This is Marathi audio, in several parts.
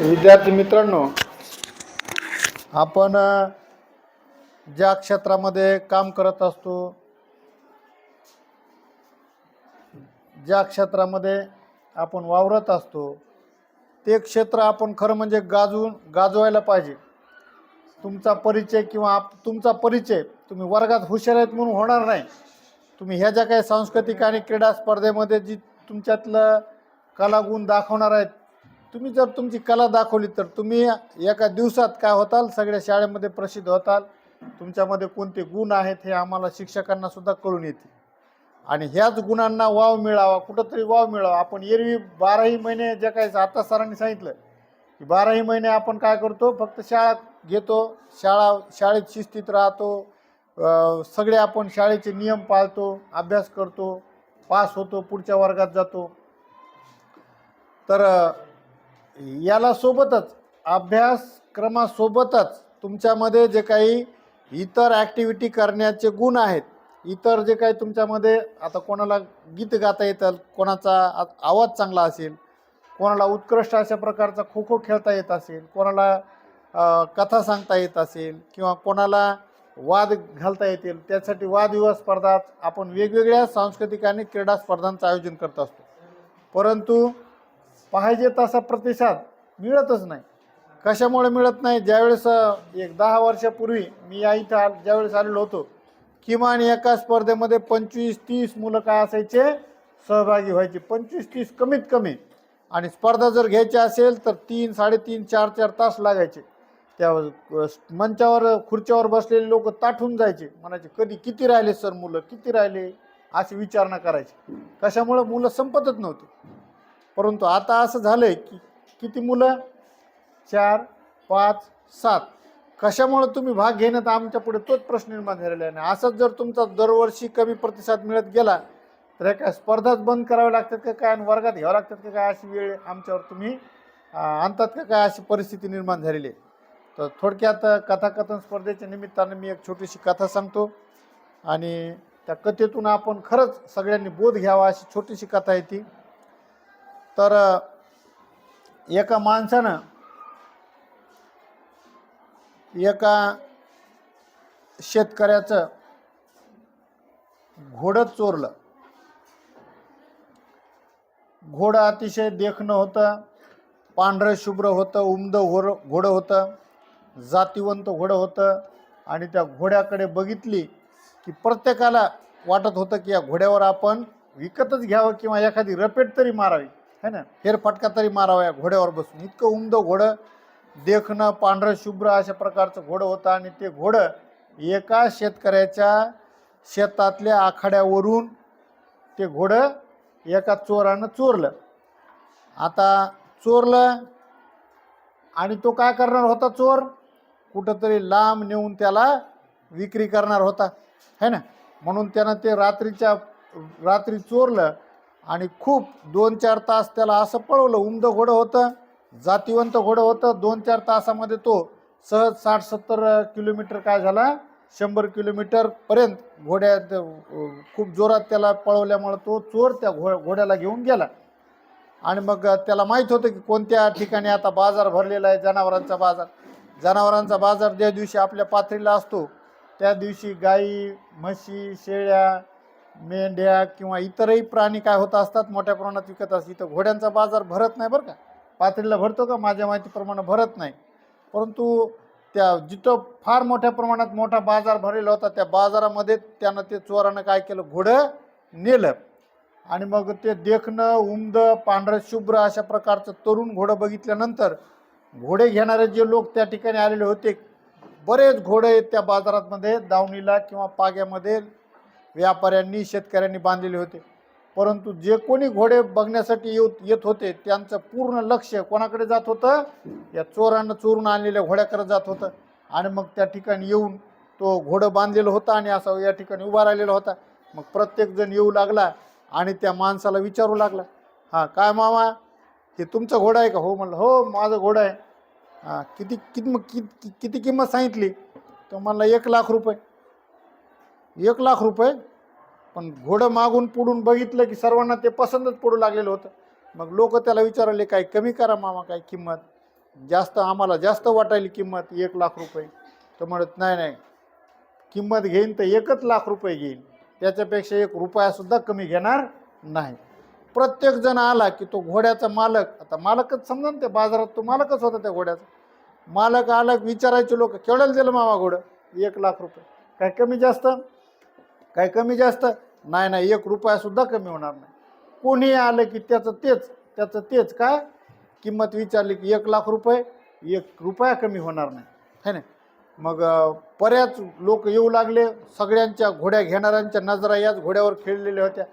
विद्यार्थी मित्रांनो आपण ज्या क्षेत्रामध्ये काम करत असतो ज्या क्षेत्रामध्ये आपण वावरत असतो ते क्षेत्र आपण खरं म्हणजे गाजवून गाजवायला पाहिजे. तुमचा परिचय किंवा आप तुमचा परिचय तुम्ही वर्गात हुशार आहेत म्हणून होणार नाही. तुम्ही ह्या ज्या काही सांस्कृतिक आणि क्रीडा स्पर्धेमध्ये जी तुमच्यातलं कलागुण दाखवणार आहेत. तुम्ही जर तुमची कला दाखवली तर तुम्ही एका दिवसात काय होताल? सगळ्या शाळेमध्ये प्रसिद्ध होताल. तुमच्यामध्ये कोणते गुण आहेत हे आम्हाला शिक्षकांना सुद्धा कळून येते आणि ह्याच गुणांना वाव मिळावा कुठंतरी वाव मिळावा. आपण एरवी बाराही महिने जे काही आता सरांनी सांगितलं की बाराही महिने आपण काय करतो? फक्त शाळा घेतो शाळा शाळेत शिस्तीत राहतो सगळे आपण शाळेचे नियम पाळतो अभ्यास करतो पास होतो पुढच्या वर्गात जातो. तर याला सोबतच अभ्यासक्रमासोबतच तुमच्यामध्ये जे काही इतर ॲक्टिव्हिटी करण्याचे गुण आहेत इतर जे काही तुमच्यामध्ये आता कोणाला गीत गाता येतं कोणाचा आवाज चांगला असेल कोणाला उत्कृष्ट अशा प्रकारचा खो खो खेळता येत असेल कोणाला कथा सांगता येत असेल किंवा कोणाला वाद घालता येतील त्यासाठी वादविवाद स्पर्धा आपण वेगवेगळ्या सांस्कृतिक आणि क्रीडा स्पर्धांचं आयोजन करत असतो. परंतु पाहिजे तसा प्रतिसाद मिळतच नाही. कशामुळे मिळत नाही? ज्यावेळेस एक दहा वर्षापूर्वी मी या इथं आ ज्यावेळेस आलेलो होतो किमान एका स्पर्धेमध्ये पंचवीस तीस मुलं काय असायचे? सहभागी व्हायचे. पंचवीस तीस कमीत कमी. आणि स्पर्धा जर घ्यायची असेल तर तीन साडेतीन चार चार तास लागायचे. त्या मंचावर खुर्च्यावर बसलेले लोक ताठून जायचे. म्हणायचे कधी किती राहिले सर मुलं? किती राहिले? अशी विचारणा करायची. कशामुळं मुलं संपतच नव्हती. परंतु आता असं झालं आहे की किती मुलं? चार पाच सात. कशामुळे तुम्ही भाग घेण्यात आमच्या पुढे तोच प्रश्न निर्माण झालेला आहे? आणि असंच जर तुमचा दरवर्षी कमी प्रतिसाद मिळत गेला तर काय स्पर्धाच बंद कराव्या लागतात का काय? आणि वर्गात घ्यावं लागतात का काय? अशी वेळ आमच्यावर तुम्ही आणतात का काय? अशी परिस्थिती निर्माण झालेली आहे. तर थोडक्यात कथाकथन स्पर्धेच्या निमित्तानं मी एक छोटीशी कथा सांगतो. आणि त्या कथेतून आपण खरंच सगळ्यांनी बोध घ्यावा अशी छोटीशी कथा आहे ती. तर एका माणसानं एका शेतकऱ्याचं घोडं चोरलं. घोडं अतिशय देखणं होतं पांढरं शुभ्र होतं उमदं घोर घोडं होतं जातीवंत घोडं होतं आणि त्या घोड्याकडे बघितली की प्रत्येकाला वाटत होतं की या घोड्यावर आपण विकतच घ्यावं किंवा एखादी रपेट तरी मारावी. है ना? फेरफटका तरी मारावा या घोड्यावर बसून. इतकं उमदं घोडं देखणं पांढरं शुभ्र अशा प्रकारचं घोडं होतं आणि ते घोडं एका शेतकऱ्याच्या शेतातल्या आखाड्यावरून ते घोडं एका चोरानं चोरलं. आता चोरलं आणि तो काय करणार होता चोर? कुठंतरी लांब नेऊन त्याला विक्री करणार होता. है ना? म्हणून त्यानं ते रात्रीच्या रात्री चोरलं आणि खूप दोन चार तास त्याला असं पळवलं उमदं घोडं होतं जातीवंत घोडं होतं दोन चार तासामध्ये तो सहज साठ सत्तर किलोमीटर काय झाला शंभर किलोमीटरपर्यंत घोड्यात खूप जोरात त्याला पळवल्यामुळं तो चोर त्या घो घोड्याला घेऊन गेला. आणि मग त्याला माहीत होतं की कोणत्या ठिकाणी आता बाजार भरलेला आहे जनावरांचा बाजार. जनावरांचा बाजार ज्या दिवशी आपल्या पाथरीला असतो त्या दिवशी गाई म्हशी शेळ्या मेंढ्या किंवा इतरही प्राणी काय होत असतात मोठ्या प्रमाणात विकत असतात इथं घोड्यांचा बाजार भरत नाही बरं का. पातळीला भरतो का? माझ्या माहितीप्रमाणे भरत नाही. परंतु त्या जिथं फार मोठ्या प्रमाणात मोठा बाजार भरलेला होता त्या बाजारामध्ये त्यानं ते चोरानं काय केलं? घोडं नेलं. आणि मग ते देखणं उमदं पांढरं शुभ्र अशा प्रकारचं तरुण घोडं बघितल्यानंतर घोडे घेणारे जे लोक त्या ठिकाणी आलेले होते बरेच घोडे त्या बाजारामध्ये दावणीला किंवा पाग्यामध्ये व्यापाऱ्यांनी शेतकऱ्यांनी बांधलेले होते. परंतु जे कोणी घोडे बघण्यासाठी येऊ येत होते त्यांचं पूर्ण लक्ष कोणाकडे जात होतं? या चोरानं चोरून आणलेल्या घोड्याकडे जात होतं. आणि मग त्या ठिकाणी येऊन तो घोडं बांधलेलं होतं आणि असं या ठिकाणी उभा राहिलेला होता. मग प्रत्येकजण येऊ लागला आणि त्या माणसाला विचारू लागला हां काय मामा? हे तुमचं घोडा आहे का? हो म्हणलं हो माझं घोडं आहे. हां किती किती मग किती किती किंमत सांगितली? तर म्हणला एक लाख रुपये. एक लाख रुपये. पण घोडं मागून पुढून बघितलं की सर्वांना ते पसंतच पडू लागलेलं होतं. मग लोक त्याला विचारले काय कमी करा मामा काय किंमत? जास्त आम्हाला जास्त वाटायली किंमत एक लाख रुपये. तर म्हणत नाही नाही. किंमत घेईन तर एकच लाख रुपये घेईन. त्याच्यापेक्षा एक रुपयासुद्धा कमी घेणार नाही. प्रत्येकजण आला की तो घोड्याचा मालक आता मालकच समजा ना ते बाजारात तो मालकच होता त्या घोड्याचा. मालक आला विचारायचे लोक केवढ्याला दिलं मामा घोडं? एक लाख रुपये. काय कमी जास्त? काय कमी जास्त? नाही नाही एक रुपयासुद्धा कमी होणार नाही. कोणी आलं की त्याचं तेच त्याचं तेच काय किंमत विचारली की एक लाख रुपये एक रुपया कमी होणार नाही. है ना? मग बऱ्याच लोक येऊ लागले सगळ्यांच्या घोड्या घेणाऱ्यांच्या नजरा याच घोड्यावर खेळलेल्या होत्या.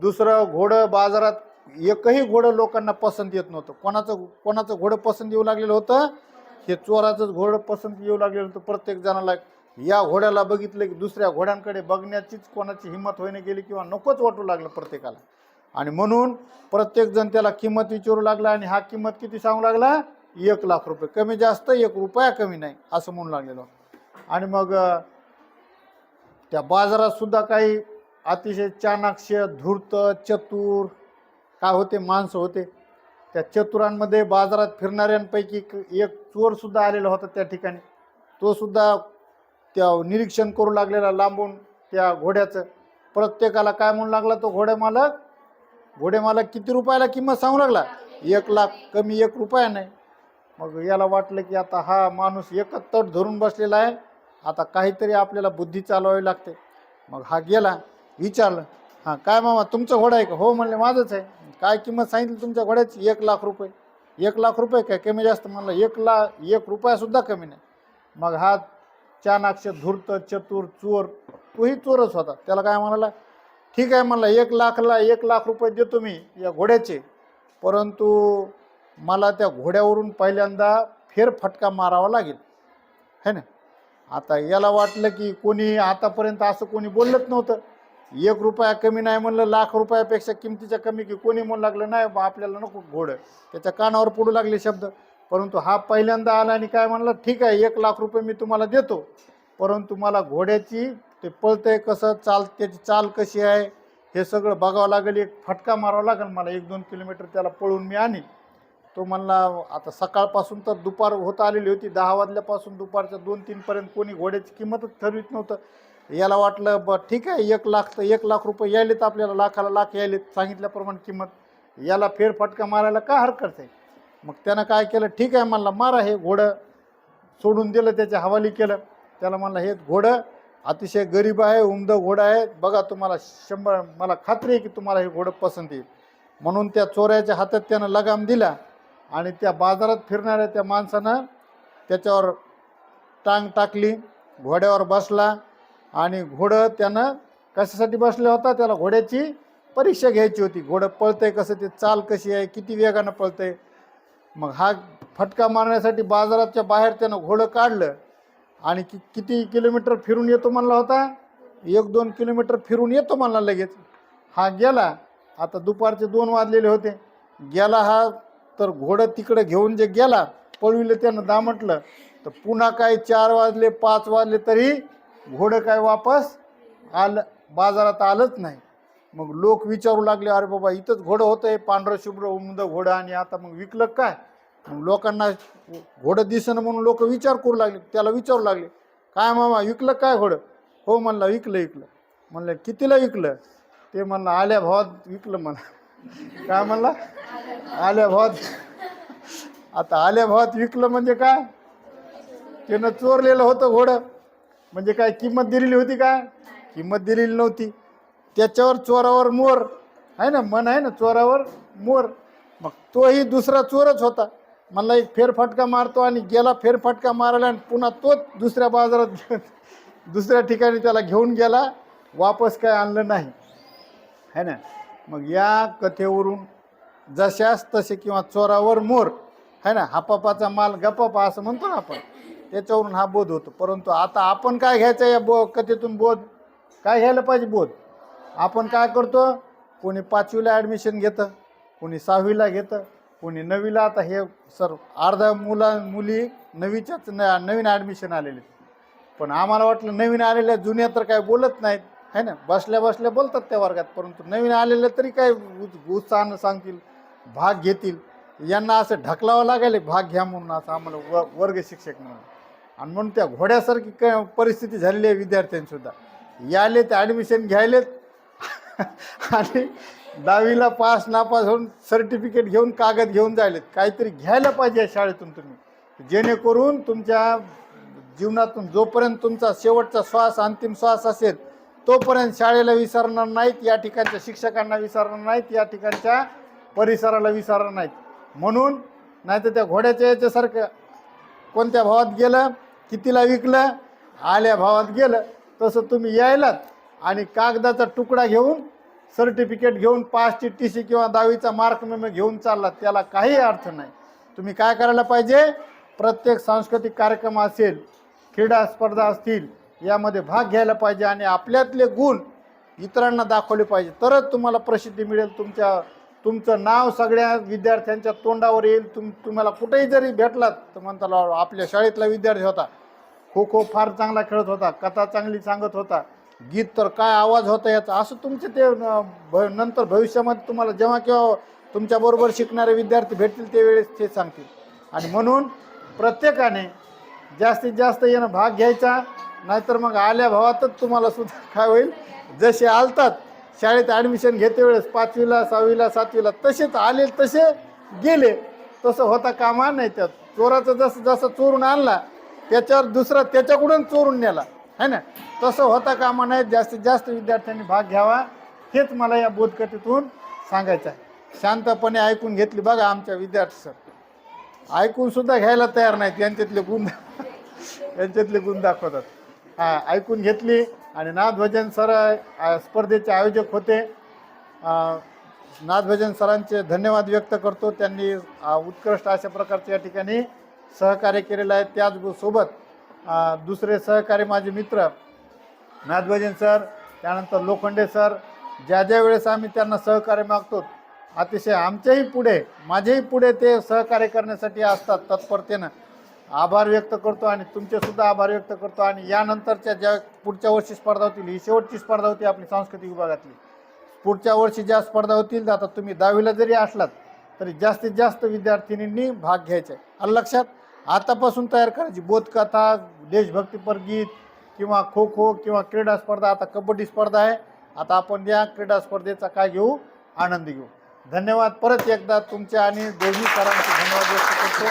दुसरं घोडं बाजारात एकही घोडं लोकांना पसंत येत नव्हतं. कोणाचं कोणाचं घोडं पसंत येऊ लागलेलं होतं? हे चोराचंच घोडं पसंत येऊ लागलेलं होतं. प्रत्येक जणाला या घोड्याला बघितलं की दुसऱ्या घोड्यांकडे बघण्याचीच कोणाची हिंमत होईने गेली किंवा नकोच वाटू लागलं प्रत्येकाला. आणि म्हणून प्रत्येकजण त्याला किंमत विचारू लागला आणि हा किंमत किती सांगू लागला? एक लाख रुपये. कमी जास्त एक रुपया कमी नाही असं म्हणू लागलेलो. आणि मग त्या बाजारात सुद्धा काही अतिशय चाणाक्ष धूर्त चतुर काय होते माणसं होते. त्या चतुरांमध्ये बाजारात फिरणाऱ्यांपैकी एक चोरसुद्धा आलेला होता त्या ठिकाणी. तो सुद्धा त्या निरीक्षण करू लागलेला लांबून त्या घोड्याचं. प्रत्येकाला काय म्हणू लागला तो घोड्या मालक? घोडे मालक किती रुपयाला किंमत सांगू लागला? एक लाख कमी एक रुपया नाही. मग याला वाटलं की आता हा माणूस एकच तट धरून बसलेला आहे. आता काहीतरी आपल्याला बुद्धी चालवावी लागते. मग हा गेला विचारलं हां काय मामा तुमचं घोडा आहे का? हो म्हणले माझंच आहे. काय किंमत सांगितली तुमच्या घोड्याची? एक लाख रुपये. एक लाख रुपये काय? कमी जास्त? म्हणलं एक लाख एक रुपयासुद्धा कमी नाही. मग हा चाणाक्ष धूर्त चतुर चोर तोही चोरच होता. त्याला काय म्हणाला? ठीक आहे म्हणला एक लाखला एक लाख रुपये देतो मी या घोड्याचे. परंतु मला त्या घोड्यावरून पहिल्यांदा फेरफटका मारावा लागेल. है ना? आता याला वाटलं की कोणी आतापर्यंत असं कोणी बोललंच नव्हतं. एक रुपया कमी नाही म्हणलं लाख रुपयापेक्षा किमतीच्या कमी की कोणी म्हणू लागलं नाही बा आपल्याला नको घोडं. त्याच्या कानावर पडू लागले शब्द. परंतु हा पहिल्यांदा आला आणि काय म्हणला ठीक आहे एक लाख रुपये मी तुम्हाला देतो. परंतु मला घोड्याची ते पळतंय कसं चाल त्याची चाल कशी आहे हे सगळं बघावं लागेल एक फटका मारावा लागेल मला एक दोन किलोमीटर त्याला पळून मी आणीन. तो म्हणला आता सकाळपासून तर दुपार होत आलेली होती दहा वाजल्यापासून दुपारच्या दोन तीनपर्यंत कोणी घोड्याची किंमतच ठरवित नव्हतं. याला वाटलं ब ठीक आहे एक लाख तर एक लाख रुपये यायलेत आपल्याला लाखाला लाख यायलेत सांगितल्याप्रमाणे किंमत. याला फेरफटका मारायला का हरकत आहे? मग त्यानं काय केलं? ठीक आहे म्हणलं मारा हे घोडं. सोडून दिलं त्याच्या हवाली केलं. त्याला म्हणलं हे घोडं अतिशय गरीब आहे उमदं घोडं आहे. बघा तुम्हाला शंभर मला खात्री आहे की तुम्हाला हे घोडं पसंत येईल. म्हणून त्या चोऱ्याच्या हातात त्यानं लगाम दिला आणि त्या बाजारात फिरणाऱ्या त्या माणसानं त्याच्यावर टांग टाकली घोड्यावर बसला आणि घोडं त्यानं कशासाठी बसला होता? त्याला घोड्याची परीक्षा घ्यायची होती. घोडं पळतंय कसं ते चाल कशी आहे किती वेगानं पळतंय? मग हा फटका मारण्यासाठी बाजाराच्या बाहेर त्यानं घोडं काढलं आणि कि किती किलोमीटर फिरून येतो म्हणला होता? एक दोन किलोमीटर फिरून येतो म्हणला लगेच. हा गेला. आता दुपारचे दोन वाजलेले होते. गेला हा तर घोडं तिकडं घेऊन जे गेला पळविलं त्यानं दामटलं तर पुन्हा काय चार वाजले पाच वाजले तरी घोडं काय वापस आलं बाजारात आलंच नाही. मग लोक विचारू लागले अरे बाबा इथंच घोडं होतं हे पांढरं शुभ्र उमद घोडं आणि आता मग विकलं काय? मग लोकांना घोडं दिसणं म्हणून लोक विचार करू लागले त्याला विचारू लागले काय मामा विकलं काय घोडं? हो म्हणलं विकलं विकलं. म्हणलं कितीला विकलं? ते म्हणलं आल्या भावात विकलं म्हणा. काय म्हणला? आल्या भावात आता आल्या भावात विकलं म्हणजे काय? त्यानं चोरलेलं होतं घोडं. म्हणजे काय किंमत दिलेली होती काय? किंमत दिलेली नव्हती. त्याच्यावर चोरावर मोर. आहे ना मन आहे ना चोरावर मोर. मग तोही दुसरा चोरच होता. मला एक फेरफटका मारतो आणि गेला फेरफटका मारायला आणि पुन्हा तोच दुसऱ्या बाजारात घेऊन दुसऱ्या ठिकाणी त्याला घेऊन गेला. वापस काय आणलं नाही. है ना. मग या कथेवरून जशास तसे किंवा चोरावर मोर. है ना हापापाचा माल गपापा असं म्हणतो ना आपण. त्याच्यावरून हा बोध होतो. परंतु आता आपण काय घ्यायचं या बो कथेतून बोध? काय घ्यायला पाहिजे बोध? आपण काय करतो? कोणी पाचवीला ॲडमिशन घेतं कोणी सहावीला घेतं कोणी नवीला आता हे सर अर्धा मुला मुली नवीच्याच न नवीन ॲडमिशन आलेले पण आम्हाला वाटलं नवीन आलेल्या जुन्या तर काय बोलत नाहीत है ना? बसल्या बसल्या बोलतात त्या वर्गात परंतु नवीन आलेले तरी काय उत्साहानं सांगतील भाग घेतील. यांना असं ढकलावं लागेल भाग घ्या म्हणून असं आम्हाला व वर्ग शिक्षक म्हणून. आणि म्हणून त्या घोड्यासारखी क परिस्थिती झालेली आहे विद्यार्थ्यांसुद्धा. याले ते ॲडमिशन घ्यायलेत आणि दहावीला पास नापास होऊन सर्टिफिकेट घेऊन कागद घेऊन जायलेत. काहीतरी घ्यायला पाहिजे या शाळेतून तुम्ही. जेणेकरून तुमच्या जीवनातून जोपर्यंत तुमचा शेवटचा श्वास अंतिम श्वास असेल तोपर्यंत शाळेला विसरणार नाहीत या ठिकाणच्या शिक्षकांना विसरणार नाहीत या ठिकाणच्या परिसराला विसरणार नाहीत. म्हणून नाही तर त्या घोड्याच्या याच्यासारखं कोणत्या भावात गेलं कितीला विकलं आल्या भावात गेलं तसं तुम्ही यायलात. आणि कागदाचा तुकडा घेऊन सर्टिफिकेट घेऊन पासची टी सी किंवा दहावीचा मार्क घेऊन चाललात त्याला काही अर्थ नाही. तुम्ही काय करायला पाहिजे? प्रत्येक सांस्कृतिक कार्यक्रम असेल क्रीडा स्पर्धा असतील यामध्ये भाग घ्यायला पाहिजे आणि आपल्यातले गुण इतरांना दाखवले पाहिजे. तरच तुम्हाला प्रसिद्धी मिळेल. तुमच्या तुमचं नाव सगळ्या विद्यार्थ्यांच्या तोंडावर येईल. तुम तुम्हाला कुठेही जरी भेटलात तर म्हणता "ला, आपल्या शाळेतला विद्यार्थी होता. खो खो फार चांगला खेळत होता. कथा चांगली सांगत होता. गीत तर काय आवाज होता याचा? असं तुमचे ते भ- नंतर भविष्यामध्ये तुम्हाला जेव्हा केव्हा तुमच्याबरोबर शिकणारे विद्यार्थी भेटतील त्यावेळेस ते सांगतील. आणि म्हणून प्रत्येकाने जास्तीत जास्त येणं भाग घ्यायचा नाहीतर मग आल्या भावातच तुम्हाला सुद्धा काय होईल? जसे आलतात शाळेत ॲडमिशन घेते वेळेस पाचवीला सहावीला सातवीला तसेच आले तसे गेले. तसं होता कामा नाही त्यात. चोराचं जसं जसं चोरून आणला त्याच्यावर दुसरा त्याच्याकडून चोरून नेला. है ना? तसं होता कामा नाही जास्तीत जास्त विद्यार्थ्यांनी भाग घ्यावा हेच मला या बोधकथेतून सांगायचं आहे. शांतपणे ऐकून घेतली बघा आमच्या विद्यार्थी सर. ऐकून सुद्धा घ्यायला तयार नाहीत यांच्यातले गुण यांच्यातले गुण दाखवतात. हा ऐकून घेतली आणि नादभजन सर स्पर्धेचे आयोजक होते. नाथभजन नादभजन सरांचे धन्यवाद व्यक्त करतो. त्यांनी उत्कृष्ट अशा प्रकारचे या ठिकाणी सहकार्य केलेलं आहे. त्याच सोबत दुसरे सहकारी माझे मित्र नाथभजन सर त्यानंतर लोखंडे सर ज्या ज्या वेळेस आम्ही त्यांना सहकार्य मागतो अतिशय आमच्याही पुढे माझ्याही पुढे ते सहकार्य करण्यासाठी असतात तत्परतेनं. आभार व्यक्त करतो आणि तुमचेसुद्धा आभार व्यक्त करतो आणि यानंतरच्या ज्या पुढच्या वर्षी स्पर्धा होतील ही शेवटची स्पर्धा होती आपली सांस्कृतिक विभागातली. पुढच्या वर्षी ज्या स्पर्धा होतील आता तुम्ही दहावीला जरी असलात तरी जास्तीत जास्त विद्यार्थिनींनी भाग घ्यायचा. आहे लक्षात आतापासून तयार करायची. बोधकथा देशभक्तीपर गीत किंवा खो खो किंवा क्रीडा स्पर्धा. आता कबड्डी स्पर्धा आहे. आता आपण या क्रीडा स्पर्धेचा काय घेऊ? आनंद घेऊ. धन्यवाद परत एकदा तुमच्या आणि दोन्ही सरांचे धन्यवाद व्यक्त करतो.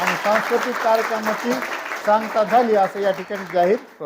आणि सांस्कृतिक कार्यक्रमाची सांगता झाली असं या ठिकाणी जाहीर